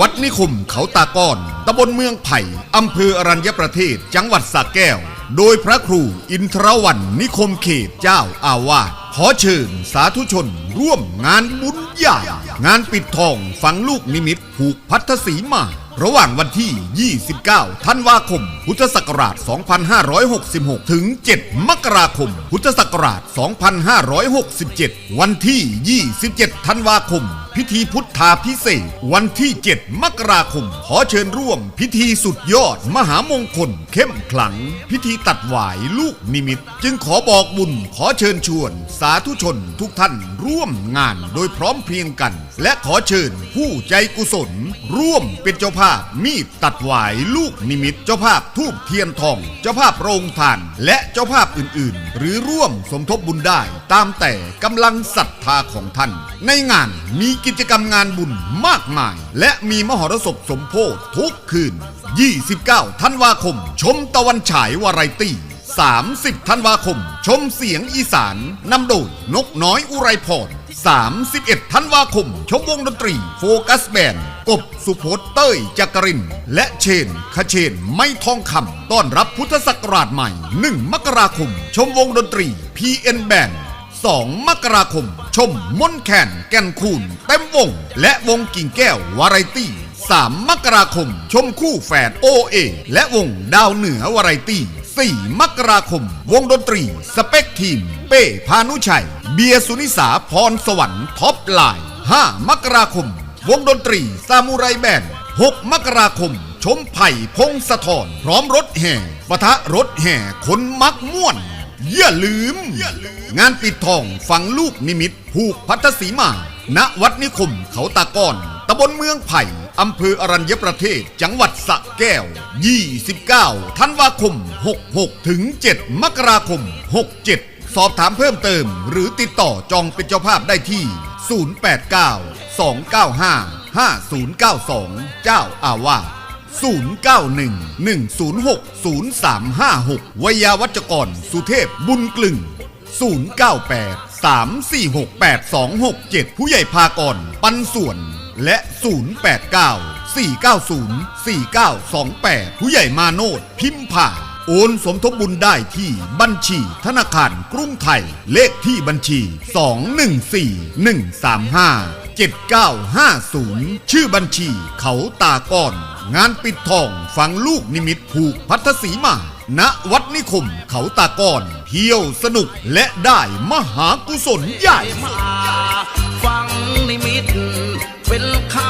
วัดนิคมเขาตาก้อนตำบลเมืองไผ่อำเภออรัญญประเทศ จังหวัดสระแก้ว โดยพระครูอินทรวันนิคมเขตเจ้าอาวาสขอเชิญสาธุชน ร่วมงานบุญใหญ่งานปิดทองฝังลูกนิมิตผูกพัทธสีมา ระหว่างวันที่ 29 ธันวาคม พุทธศักราช 2566 ถึง 7 มกราคม พุทธศักราช 2567 วันที่ 27 ธันวาคม พิธีพุทธาพิเศษ วันที่ 7 มกราคม ขอเชิญร่วม พิธีสุดยอด มหามงคล เข้มขลัง พิธีตัดหวายลูกนิมิต จึงขอบอกบุญ ขอเชิญชวน สาธุชนทุกท่านร่วมงานโดยพร้อมเพรียงกัน และขอเชิญผู้ใจกุศล ร่วมเป็นเจ้าภาพมีดตัดหวายลูกนิมิตเจ้าภาพทูบเทียนทอง เจ้าภาพโรงทาน และเจ้าภาพอื่นๆ หรือร่วมสมทบบุญได้ ตามแต่กำลังศรัทธาของท่าน ในงานมีกิจกรรมงานบุญมากมาย และมีมหรสพสมโพธทุกคืน 29 ธันวาคม ชมตะวันฉายวาไรตี้30 ธันวาคม ชมเสียงอีสานนำโดยนกน้อยอุไรพร 31ธันวาคม ชมวงดนตรี โฟกัสแบนกบสุพจน์เต้ยจักริน และเชนขเชนไม่ทองคำต้อนรับพุทธศักราชใหม่ 1 มกราคม ชมวงดนตรี PN Band 2 มกราคม ชมมนแคนแก่นคูนเต็มวง และวงกิ่งแก้ววาไรตี้ 3 มกราคม ชมคู่แฝด OA และวงดาวเหนือวาไรตี้ 4 มกราคม วงดนตรี สเปกทีม เป้พานุชัย เบียสุนิสาพรสวรรค์ท็อปไลน์5มกราคม วงดนตรีซามูไรแบนด์6มกราคม ชมไผ่พงสะทอนพร้อมรถแห่ปะทะรถแห่คนมักม่วน อย่าลืม งานปิดทองฝังลูกนิมิตผูกพัทธสีมา ณวัดนิคมเขาตากอนตำบลเมืองไผ่ อำเภออรัญญประเทศ จังหวัดสระแก้ว 29 ธันวาคม 66 ถึง 7 มกราคม 67 สอบถามเพิ่มเติม หรือติดต่อจองเป็นเจ้าภาพได้ที่ 089 295 5092 เจ้าอาวาส0911060356 วยาวัจกร สุเทพบุญกลึง 098 346 8267 ผู้ใหญ่พากร ปันส่วน และ 089 490 4928 ผู้ใหญ่มาโนดพิมพ์ผ่าโอนสมทบบุญได้ที่บัญชีธนาคารกรุงไทย เลขที่บัญชี 214 135 7950 ชื่อบัญชีเขาตาก้อน งานปิดทองฝังลูกนิมิตผูกพัทธสีมาณวัดนิคมเขาตาก้อน เที่ยวสนุกและได้มหากุศลใหญ่ฟังนิมิต เป็นเขา